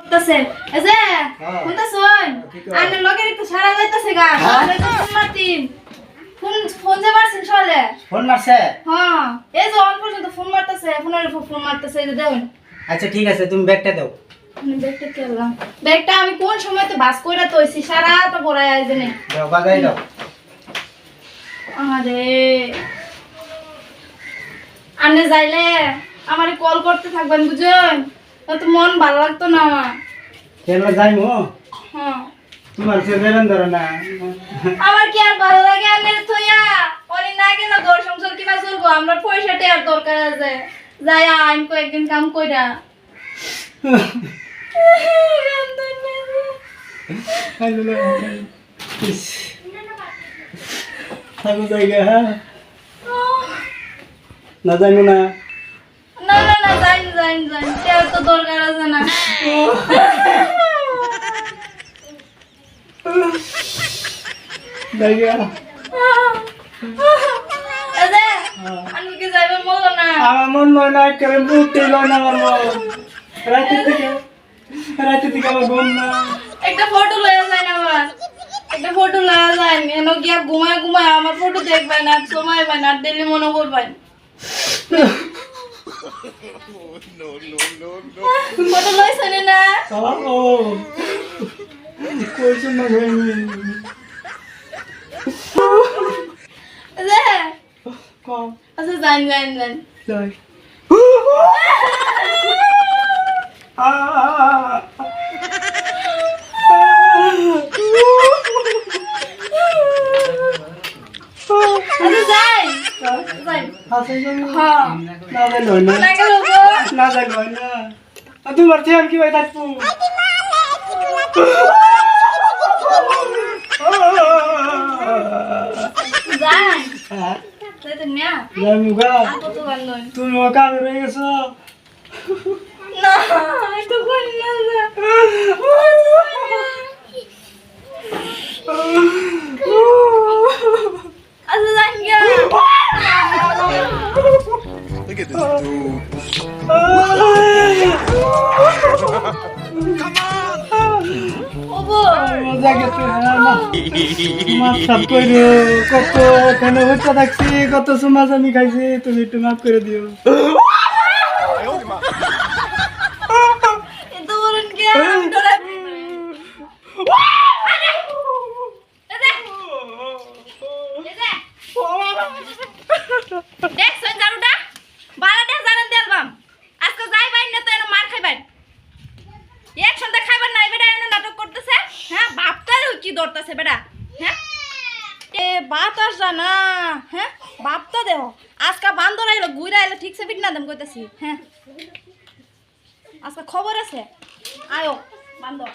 করতেছে। এই যে হ্যাঁ। শুনতেছুন? কি লগের একটু সারা যাইতেছে গা। হ্যাঁ? আরে তো ফোন মারতিন ফোন ফোন যে মারছেন সলে ফোন মারছে? হ্যাঁ। এই যে অন পর্যন্ত ফোন মারতেছে ফোনের উপর ফোন মারতেছে এই যে দেখুন। আচ্ছা ঠিক আছে তুমি ব্যাগটা দাও। আমি ব্যাগটা কেলাম ব্যাগটা আমি কোন সময় তো বাস কইরা সারা তো পড়াই আইছে নে দাও বাগাই দাও। আরে আনে যাইলে আমারে কল করতে থাকবেন বুঝুন তো মন ভালো লাগতো না আমার। কেন যাইমু? হ্যাঁ। তোমার সে বেরন ধরো না। আমার কি আর ভালো লাগে? আনের থইয়া অনেক না কেন ঘর সংসার কিবা চলবো আমরা পয়সা টেয়ার দরকার আছে। যাই আইন কয়েকদিন কাম কইরা। থাকো জায়গা হ্যাঁ। না যাইমু না না। না না যাইন যাইন যাইন তো দরকার আছে না। না? আমার মন নয় না করে বুঝতে লয় না আমার মন। রাতে থেকে রাতে থেকে আমার ঘুম না। একটা ফটো লয়া যায় না আমার একটা ফটো লয়া যায় এন গিয়া ঘুমায় ঘুমায় আমার ফটো দেখবেন আর সময় পাই না ডেলি মনে করবেন ফটো লইছেন না ও কইছ না ভাই এদে কম আচ্ছা যাইন যাইন যাইন যাই আচ্ছা যাই যাই হ্যাঁ না যাই লয় না না গেল গো না যাই লয় না আর তোমার চেয়ার কি ভাই থাকব তুমি কামে রয়ে গেছো না। কত এখানে হচ্ছে? থাকছি কত সুমাস আমি খাইছি তুমি একটু মাফ করে দিও এত বলেন গিয়া ডরে দেখছেন জারুটা বারাটা জানেন তেলবাম আজকে যাই বাইন না তো এনে মার খাইবেন একসঙ্গে খাইবেন না বেটা এনে নাটক করতেছে হ্যাঁ বাপটা কি ধরতেছে, বেটা। হ্যাঁ? এ বাতাস না হ্যাঁ? বাপটা দেহ। আজকে বান্দর আইলো গুইরা আইলো ঠিকছে বিট না দেম কইতাছি হ্যাঁ? আজকে খবর আছে? আয়ো বান্দর